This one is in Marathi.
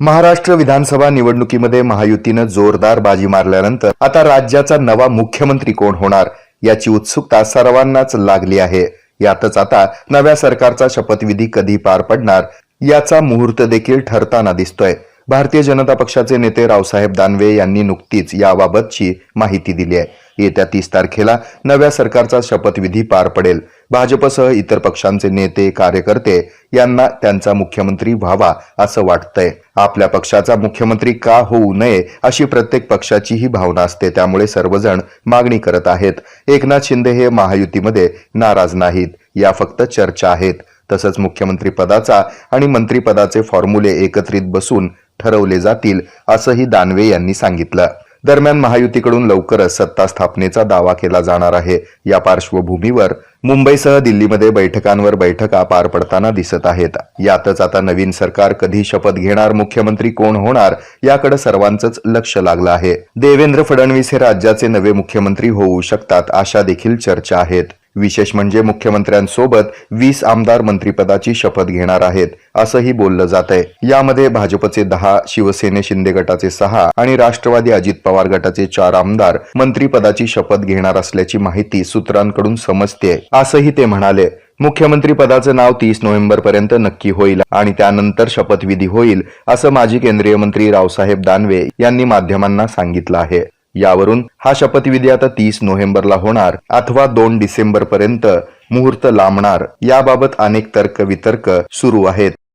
महाराष्ट्र विधानसभा निवडणुकीमध्ये महायुतीनं जोरदार बाजी मारल्यानंतर आता राज्याचा नवा मुख्यमंत्री कोण होणार याची उत्सुकता सर्वांनाच लागली आहे. यातच आता नव्या सरकारचा शपथविधी कधी पार पडणार याचा मुहूर्त देखील ठरताना दिसतोय. भारतीय जनता पक्षाचे नेते रावसाहेब दानवे यांनी नुकतीच याबाबतची माहिती दिली आहे. येत्या तीस तारखेला नव्या सरकारचा शपथविधी पार पडेल. भाजपसह इतर पक्षांचे नेते कार्यकर्ते यांना त्यांचा मुख्यमंत्री व्हावा असं वाटतंय. आपल्या पक्षाचा मुख्यमंत्री का होऊ नये अशी प्रत्येक पक्षाची ही भावना असते त्यामुळे सर्वजण मागणी करत आहेत. एकनाथ शिंदे हे महायुतीमध्ये नाराज नाहीत या फक्त चर्चा आहेत. तसंच मुख्यमंत्री पदाचा आणि मंत्रिपदाचे फॉर्म्युले एकत्रित बसून ठरवले जातील असंही दानवे यांनी सांगितलं. दरम्यान महायुतीकडून लवकरच सत्ता स्थापनेचा दावा केला जाणार आहे. या पार्श्वभूमीवर मुंबईसह दिल्लीमध्ये बैठकांवर बैठका पार पडताना दिसत आहेत. यातच आता नवीन सरकार कधी शपथ घेणार मुख्यमंत्री कोण होणार याकडे सर्वांचंच लक्ष लागलं आहे. देवेंद्र फडणवीस हे राज्याचे नवे मुख्यमंत्री होऊ शकतात अशा देखील चर्चा आहेत. विशेष म्हणजे मुख्यमंत्र्यांसोबत वीस आमदार मंत्रिपदाची शपथ घेणार आहेत असंही बोललं जात आहे यामध्ये भाजपचे दहा शिवसेने शिंदे गटाचे सहा आणि राष्ट्रवादी अजित पवार गटाचे चार आमदार मंत्रिपदाची शपथ घेणार असल्याची माहिती सूत्रांकडून समजते असंही ते म्हणाले. मुख्यमंत्री पदाचं नाव तीस नोव्हेंबर पर्यंत नक्की होईल आणि त्यानंतर शपथविधी होईल असं माजी केंद्रीय मंत्री रावसाहेब दानवे यांनी माध्यमांना सांगितलं आहे. यावरून हा शपथविधी आता तीस नोव्हेंबरला होणार अथवा दोन डिसेंबर पर्यंत मुहूर्त लांबणार. याबाबत अनेक तर्क वितर्क सुरू आहेत.